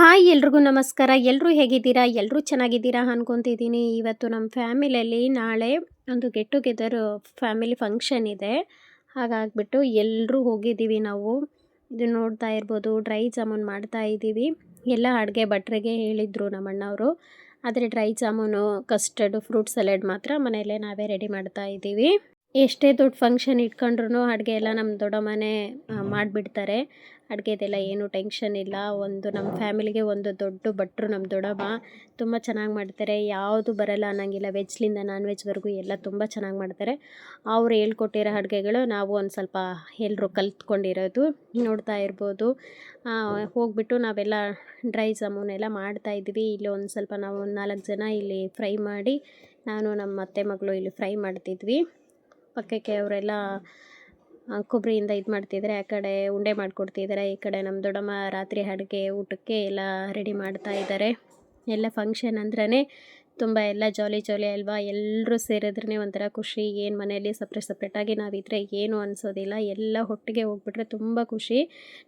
Hi ಎಲ್ರಿಗೂ ನಮಸ್ಕಾರ. ಎಲ್ಲರೂ ಹೇಗಿದ್ದೀರಾ? ಎಲ್ಲರೂ ಚೆನ್ನಾಗಿದ್ದೀರಾ ಅನ್ಕೊತಿದ್ದೀನಿ. ಇವತ್ತು ನಮ್ಮ ಫ್ಯಾಮಿಲಿಯಲ್ಲಿ ನಾಳೆ ಒಂದು ಗೆಟ್ ಟುಗೆದರ್ ಫ್ಯಾಮಿಲಿ ಫಂಕ್ಷನ್ ಇದೆ. ಹಾಗಾಗ್ಬಿಟ್ಟು ಎಲ್ಲರೂ ಹೋಗಿದ್ದೀವಿ ನಾವು. ಇದು ನೋಡ್ತಾ ಇರ್ಬೋದು, ಡ್ರೈ ಜಾಮೂನ್ ಮಾಡ್ತಾ ಇದ್ದೀವಿ. ಎಲ್ಲ ಅಡುಗೆ ಭಟ್ರಿಗೆ ಹೇಳಿದರು ನಮ್ಮ ಅಣ್ಣವರು ಆದರೆ dry jamun custard fruit salad ಮಾತ್ರ ಮನೆಯಲ್ಲೇ ನಾವೇ ರೆಡಿ ಮಾಡ್ತಾ ಇದ್ದೀವಿ. ಎಷ್ಟೇ ದೊಡ್ಡ ಫಂಕ್ಷನ್ ಇಟ್ಕೊಂಡ್ರು ಅಡುಗೆ ಎಲ್ಲ ನಮ್ಮ ದೊಡ್ಡಮ್ಮನೇ ಮಾಡಿಬಿಡ್ತಾರೆ. ಅಡುಗೆದೆಲ್ಲ ಏನು ಟೆನ್ಷನ್ ಇಲ್ಲ. ಒಂದು ನಮ್ಮ ಫ್ಯಾಮಿಲಿಗೆ ಒಂದು ದೊಡ್ಡ ಭಟ್ರು ನಮ್ಮ ದೊಡ್ಡಮ್ಮ ತುಂಬ ಚೆನ್ನಾಗಿ ಮಾಡ್ತಾರೆ. ಯಾವುದು ಬರಲ್ಲ ಅನ್ನೋಂಗಿಲ್ಲ. ವೆಜ್ಲಿಂದ ನಾನ್ ವೆಜ್ವರೆಗೂ ಎಲ್ಲ ತುಂಬ ಚೆನ್ನಾಗಿ ಮಾಡ್ತಾರೆ. ಅವ್ರು ಹೇಳ್ಕೊಟ್ಟಿರೋ ಅಡುಗೆಗಳು ನಾವು ಒಂದು ಸ್ವಲ್ಪ ಎಲ್ಲರೂ ಕಲ್ತ್ಕೊಂಡಿರೋದು, ನೋಡ್ತಾ ಇರ್ಬೋದು. ಹೋಗ್ಬಿಟ್ಟು ನಾವೆಲ್ಲ ಡ್ರೈ ಜಾಮೂನ್ ಎಲ್ಲ ಮಾಡ್ತಾಯಿದ್ವಿ ಇಲ್ಲಿ ಒಂದು ಸ್ವಲ್ಪ ನಾವು ನಾಲ್ಕು ಜನ ಇಲ್ಲಿ ಫ್ರೈ ಮಾಡಿ, ನಾನು ನಮ್ಮ ಅತ್ತೆ ಮಗಳು ಇಲ್ಲಿ ಫ್ರೈ ಮಾಡ್ತಿದ್ವಿ. ಪಕ್ಕಕ್ಕೆ ಅವರೆಲ್ಲ ಕೊಬ್ಬರಿಯಿಂದ ಇದು ಮಾಡ್ತಿದ್ದಾರೆ ಆ ಕಡೆ ಉಂಡೆ ಮಾಡಿಕೊಡ್ತಿದ್ದಾರೆ ಈ ಕಡೆ ನಮ್ಮ ದೊಡ್ಡಮ್ಮ ರಾತ್ರಿ ಅಡುಗೆ, ಊಟಕ್ಕೆ ಎಲ್ಲ ರೆಡಿ ಮಾಡ್ತಾ ಇದ್ದಾರೆ ಎಲ್ಲ ಫಂಕ್ಷನ್ ಅಂದ್ರೇ ತುಂಬ ಎಲ್ಲ ಜಾಲಿ ಜಾಲಿ ಅಲ್ವಾ? ಎಲ್ಲರೂ ಸೇರಿದ್ರೇ ಒಂಥರ ಖುಷಿ. ಏನು ಮನೆಯಲ್ಲಿ ಸಪ್ರೇಟ್ ಸಪ್ರೇಟಾಗಿ ನಾವಿದ್ರೆ ಏನು ಅನಿಸೋದಿಲ್ಲ. ಎಲ್ಲ ಒಟ್ಟಿಗೆ ಹೋಗ್ಬಿಟ್ರೆ ತುಂಬ ಖುಷಿ.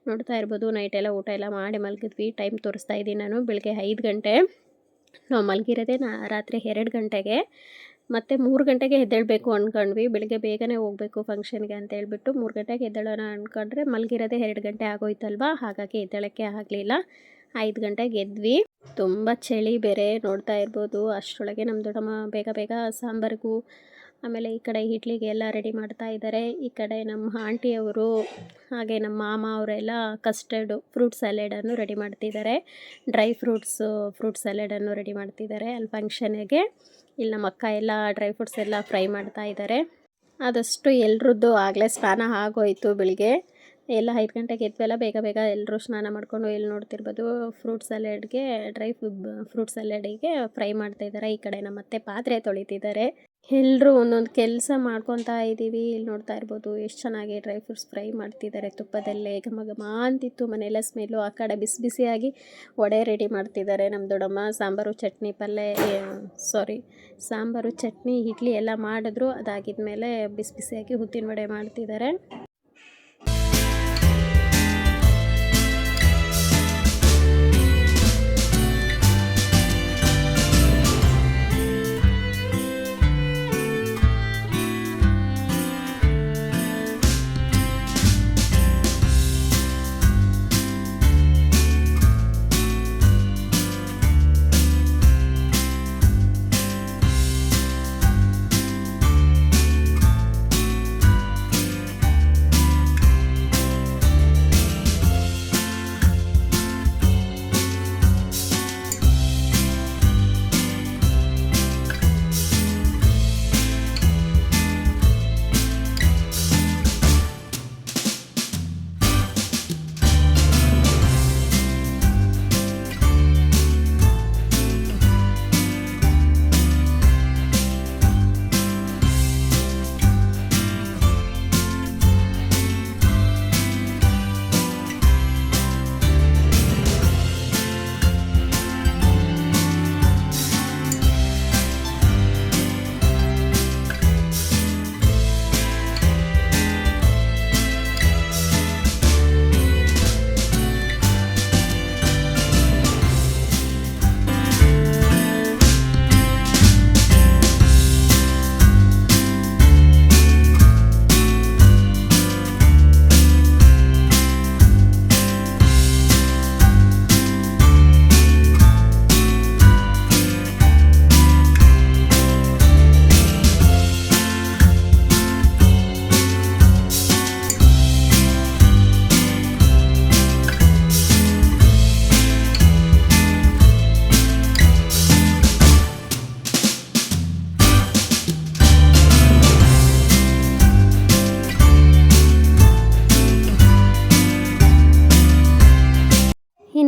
ನೋಡ್ತಾ ಇರ್ಬೋದು ನೈಟೆಲ್ಲ ಊಟ ಎಲ್ಲ ಮಾಡಿ ಮಲಗಿದ್ವಿ. ಟೈಮ್ ತೋರಿಸ್ತಾ ಇದ್ದೀನಿ ನಾನು. ಬೆಳಗ್ಗೆ ಐದು ಗಂಟೆ. ನಾವು ಮಲಗಿರೋದೇ ನಾ, ರಾತ್ರಿ ಎರಡು ಗಂಟೆಗೆ. ಮತ್ತು ಮೂರು ಗಂಟೆಗೆ ಎದ್ದೇಳಬೇಕು ಅಂದ್ಕೊಂಡ್ವಿ ಬೆಳಗ್ಗೆ ಬೇಗನೆ ಹೋಗಬೇಕು ಫಂಕ್ಷನ್ಗೆ ಅಂತ ಹೇಳ್ಬಿಟ್ಟು ಮೂರು ಗಂಟೆಗೆ ಎದ್ದೇಳೋಣ ಅಂದ್ಕೊಂಡ್ರೆ ಮಲಗಿರೋದೇ ಎರಡು ಗಂಟೆ ಆಗೋಯ್ತಲ್ವ? ಹಾಗಾಗಿ ಎದ್ದೇಳೋಕ್ಕೆ ಆಗಲಿಲ್ಲ. ಐದು ಗಂಟೆಗೆ ಎದ್ವಿ. ತುಂಬ ಚಳಿ ಬೇರೆ ನೋಡ್ತಾ ಇರ್ಬೋದು. ಅಷ್ಟರೊಳಗೆ ನಮ್ಮ ದೊಡ್ಡಮ್ಮ ಬೇಗ ಬೇಗ ಸಾಂಬಾರಿಗೂ ಆಮೇಲೆ ಈ ಕಡೆ ಇಡ್ಲಿಗೆ ಎಲ್ಲ ರೆಡಿ ಮಾಡ್ತಾ ಇದ್ದಾರೆ ಈ ಕಡೆ ನಮ್ಮ ಆಂಟಿಯವರು, ಹಾಗೆ ನಮ್ಮ ಮಾಮ ಅವರೆಲ್ಲ ಕಸ್ಟರ್ಡು ಫ್ರೂಟ್ ಸ್ಯಾಲೆಡನ್ನು ರೆಡಿ ಮಾಡ್ತಿದ್ದಾರೆ ಡ್ರೈ ಫ್ರೂಟ್ಸು ಫ್ರೂಟ್ ಸ್ಯಾಲೆಡನ್ನು ರೆಡಿ ಮಾಡ್ತಿದ್ದಾರೆ ಅಲ್ಲಿ ಫಂಕ್ಷನಿಗೆ ಇಲ್ಲಿ ನಮ್ಮ ಅಕ್ಕ ಎಲ್ಲ ಡ್ರೈ ಫ್ರೂಟ್ಸ್ ಎಲ್ಲ ಫ್ರೈ ಮಾಡ್ತಾ ಇದ್ದಾರೆ ಆದಷ್ಟು ಎಲ್ರದ್ದು ಆಗಲೇ ಸ್ನಾನ ಆಗೋಯ್ತು ಬೆಳಿಗ್ಗೆ. ಎಲ್ಲ ಐದು ಗಂಟೆಗೆ ಎದ್ವೆಲ್ಲ ಬೇಗ ಬೇಗ ಎಲ್ಲರೂ ಸ್ನಾನ ಮಾಡಿಕೊಂಡು ಎಲ್ಲಿ ನೋಡ್ತಿರ್ಬೋದು. ಫ್ರೂಟ್ ಸ್ಯಾಲೆಡ್ಗೆ ಡ್ರೈ ಫ್ರೂಟ್ ಸ್ಯಾಲೆಡಿಗೆ ಫ್ರೈ ಮಾಡ್ತಾ ಇದ್ದಾರೆ ಈ ಕಡೆ ನಮ್ಮ ಅತ್ತೆ ಪಾತ್ರೆ ತೊಳಿತಿದ್ದಾರೆ. ಎಲ್ಲರೂ ಒಂದೊಂದು ಕೆಲಸ ಮಾಡ್ಕೊತಾ ಇದ್ದೀವಿ. ಇಲ್ಲಿ ನೋಡ್ತಾ ಇರ್ಬೋದು ಎಷ್ಟು ಚೆನ್ನಾಗಿ ಡ್ರೈ ಫ್ರೂಟ್ಸ್ ಫ್ರೈ ಮಾಡ್ತಿದ್ದಾರೆ. ತುಪ್ಪದಲ್ಲೇ ಘಮ ಘಮ ಅಂತಿತ್ತು ಮನೆಯೆಲ್ಲ ಸ್ಮೆಲ್ಲು. ಆ ಕಡೆ ಬಿಸಿ ಬಿಸಿಯಾಗಿ ವಡೆ ರೆಡಿ ಮಾಡ್ತಿದ್ದಾರೆ ನಮ್ಮ ದೊಡ್ಡಮ್ಮ. ಸಾಂಬಾರು, ಚಟ್ನಿ ಪಲ್ಯ ಸಾರಿ ಸಾಂಬಾರು, ಚಟ್ನಿ, ಇಡ್ಲಿ ಎಲ್ಲ ಮಾಡಿದ್ರು. ಅದಾಗಿದ್ಮೇಲೆ ಬಿಸಿ ಬಿಸಿಯಾಗಿ ಹುತ್ತಿನ ವಡೆ ಮಾಡ್ತಿದ್ದಾರೆ.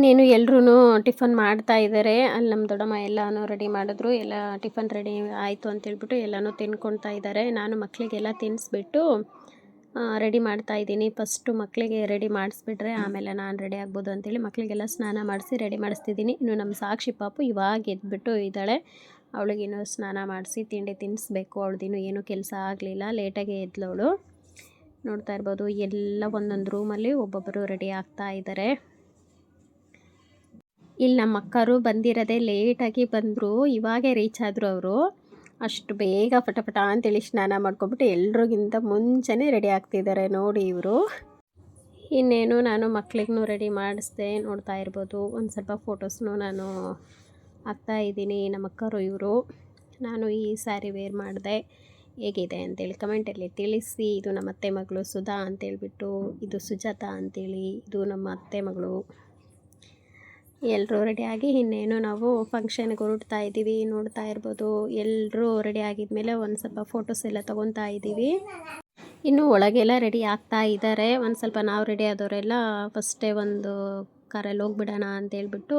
ಇನ್ನೇನು ಎಲ್ಲರೂ ಟಿಫನ್ ಮಾಡ್ತಾ ಇದ್ದಾರೆ ಅಲ್ಲಿ ನಮ್ಮ ದೊಡ್ಡಮ್ಮ ಎಲ್ಲನೂ ರೆಡಿ ಮಾಡಿದ್ರು. ಎಲ್ಲ ಟಿಫನ್ ರೆಡಿ ಆಯಿತು ಅಂತೇಳ್ಬಿಟ್ಟು ಎಲ್ಲನೂ ತಿನ್ಕೊಳ್ತಾ ಇದ್ದಾರೆ ನಾನು ಮಕ್ಕಳಿಗೆಲ್ಲ ತಿನ್ನಿಸ್ಬಿಟ್ಟು ರೆಡಿ ಮಾಡ್ತಾ ಇದ್ದೀನಿ. ಫಸ್ಟು ಮಕ್ಕಳಿಗೆ ರೆಡಿ ಮಾಡಿಸ್ಬಿಟ್ರೆ ಆಮೇಲೆ ನಾನು ರೆಡಿ ಆಗ್ಬೋದು ಅಂತೇಳಿ ಮಕ್ಕಳಿಗೆಲ್ಲ ಸ್ನಾನ ಮಾಡಿಸಿ ರೆಡಿ ಮಾಡಿಸ್ತಿದ್ದೀನಿ. ಇನ್ನು ನಮ್ಮ ಸಾಕ್ಷಿ ಪಾಪು ಇವಾಗ ಎದ್ಬಿಟ್ಟು ಇದ್ದಾಳೆ. ಅವಳಿಗಿನ್ನೂ ಸ್ನಾನ ಮಾಡಿಸಿ ತಿಂಡಿ ತಿನ್ನಿಸ್ಬೇಕು ಅವಳದಿನ್ನೂ ಏನೂ ಕೆಲಸ ಆಗಲಿಲ್ಲ. ಲೇಟಾಗೆ ಎದ್ಲವಳು. ನೋಡ್ತಾ ಇರ್ಬೋದು ಎಲ್ಲ ಒಂದೊಂದು ರೂಮಲ್ಲಿ ಒಬ್ಬೊಬ್ಬರು ರೆಡಿ ಆಗ್ತಾ ಇದ್ದಾರೆ ಇಲ್ಲಿ ನಮ್ಮ ಅಕ್ಕರು ಬಂದಿರೋದೇ ಲೇಟಾಗಿ ಬಂದರು. ಇವಾಗೇ ರೀಚ್ ಆದರು ಅವರು. ಅಷ್ಟು ಬೇಗ ಪಟಪಟ ಪಟ ಅಂತೇಳಿ ಸ್ನಾನ ಮಾಡ್ಕೊಬಿಟ್ಟು ಎಲ್ರಿಗಿಂತ ಮುಂಚೆನೇ ರೆಡಿ ಆಗ್ತಿದ್ದಾರೆ ನೋಡಿ ಇವರು. ಇನ್ನೇನು ನಾನು ಮಕ್ಳಿಗೂ ರೆಡಿ ಮಾಡಿಸ್ದೆ ನೋಡ್ತಾ ಇರ್ಬೋದು. ಒಂದು ಸ್ವಲ್ಪ ಫೋಟೋಸ್ನು ನಾನು ಹಾಕ್ತಾ ಇದ್ದೀನಿ ನಮ್ಮ ಅಕ್ಕರು ಇವರು. ನಾನು ಈ ಸ್ಯಾರಿ ವೇರ್ ಮಾಡಿದೆ. ಹೇಗಿದೆ ಅಂತೇಳಿ ಕಮೆಂಟಲ್ಲಿ ತಿಳಿಸಿ. ಇದು ನಮ್ಮ ಅತ್ತೆ ಮಗಳು ಸುಧಾ ಅಂತೇಳ್ಬಿಟ್ಟು, ಇದು ಸುಜಾತ ಅಂತೇಳಿ, ಇದು ನಮ್ಮ ಅತ್ತೆ ಮಗಳು. ಎಲ್ಲರೂ ರೆಡಿಯಾಗಿ ಇನ್ನೇನು ನಾವು ಫಂಕ್ಷನ್ಗೆ ಹೊರಡ್ತಾ ಇದ್ದೀವಿ, ನೋಡ್ತಾ ಇರ್ಬೋದು. ಎಲ್ಲರೂ ರೆಡಿ ಆಗಿದ್ಮೇಲೆ ಒಂದು ಸ್ವಲ್ಪ ಫೋಟೋಸ್ ಎಲ್ಲ ತೊಗೊತಾ ಇದ್ದೀವಿ. ಇನ್ನು ಒಳಗೆಲ್ಲ ರೆಡಿ ಆಗ್ತಾ ಇದ್ದಾರೆ ಒಂದು ಸ್ವಲ್ಪ ನಾವು ರೆಡಿ ಆದವರೆಲ್ಲ ಫಸ್ಟೇ ಒಂದು ಕಾರಲ್ಲಿ ಹೋಗ್ಬಿಡೋಣ ಅಂತೇಳ್ಬಿಟ್ಟು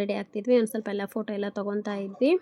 ರೆಡಿ ಆಗ್ತಿದ್ವಿ. ಒಂದು ಸ್ವಲ್ಪ ಎಲ್ಲ ಫೋಟೋ ಎಲ್ಲ ತೊಗೊತಾ ಇದ್ವಿ.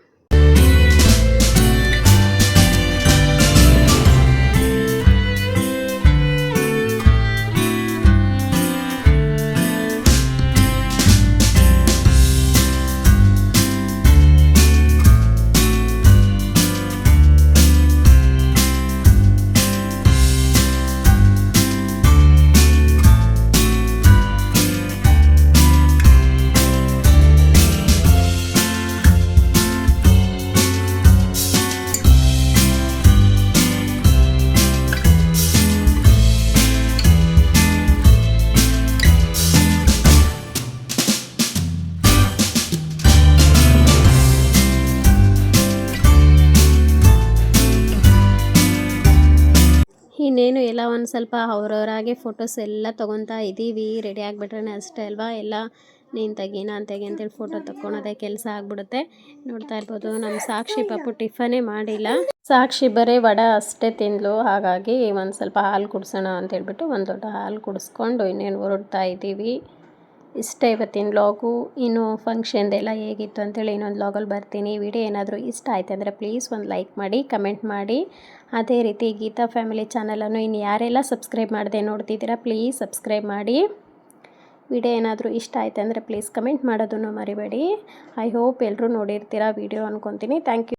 ಇನ್ನೇನು ಎಲ್ಲ ಒಂದು ಸ್ವಲ್ಪ ಅವ್ರವರಾಗೆ ಫೋಟೋಸ್ ಎಲ್ಲ ತೊಗೊತಾ ಇದ್ದೀವಿ ರೆಡಿ ಆಗಿಬಿಟ್ರೆ ಅಷ್ಟೇ ಅಲ್ವಾ? ಎಲ್ಲ ನೀನು ತೆಗಿ, ನಾನು ತೆಗಿ ಅಂತೇಳಿ ಫೋಟೋ ತಕ್ಕೊಳೋದೇ ಕೆಲಸ ಆಗ್ಬಿಡುತ್ತೆ. ನೋಡ್ತಾ ಇರ್ಬೋದು ನಮ್ಮ ಸಾಕ್ಷಿ ಪಾಪು ಟಿಫನೇ ಮಾಡಿಲ್ಲ. ಸಾಕ್ಷಿ ಬರೀ ವಡೆ ಅಷ್ಟೇ ತಿಂದ್ಲು. ಹಾಗಾಗಿ ಒಂದು ಸ್ವಲ್ಪ ಹಾಲು ಕುಡಿಸೋಣ ಅಂತೇಳ್ಬಿಟ್ಟು ಒಂದು ದೊಡ್ಡ ಹಾಲು ಕುಡಿಸ್ಕೊಂಡು ಇನ್ನೇನು ಹೊರಡ್ತಾ ಇದ್ದೀವಿ ಇಷ್ಟೇ ಇವತ್ತಿನ ಲಾಗು ಇನ್ನು ಫಂಕ್ಷನ್ದೆಲ್ಲ ಹೇಗಿತ್ತು ಅಂತೇಳಿ ಇನ್ನೊಂದು ಲಾಗಲ್ಲಿ ಬರ್ತೀನಿ. ವಿಡಿಯೋ ಏನಾದರೂ ಇಷ್ಟ ಆಯ್ತು ಅಂದರೆ ಪ್ಲೀಸ್ ಒಂದು ಲೈಕ್ ಮಾಡಿ ಕಮೆಂಟ್ ಮಾಡಿ. ಅದೇ ರೀತಿ ಗೀತಾ ಫ್ಯಾಮಿಲಿ ಚಾನಲನ್ನು ಇನ್ನು ಯಾರೆಲ್ಲ ಸಬ್ಸ್ಕ್ರೈಬ್ ಮಾಡದೆ ನೋಡ್ತಿದ್ದೀರಾ ಪ್ಲೀಸ್ ಸಬ್ಸ್ಕ್ರೈಬ್ ಮಾಡಿ. ವಿಡಿಯೋ ಏನಾದರೂ ಇಷ್ಟ ಆಯ್ತು ಅಂದರೆ ಪ್ಲೀಸ್ ಕಮೆಂಟ್ ಮಾಡೋದನ್ನು ಮರಿಬೇಡಿ. ಐ ಹೋಪ್ ಎಲ್ಲರೂ ನೋಡಿರ್ತೀರಾ ವಿಡಿಯೋ ಅಂದ್ಕೊತೀನಿ ಥ್ಯಾಂಕ್ ಯು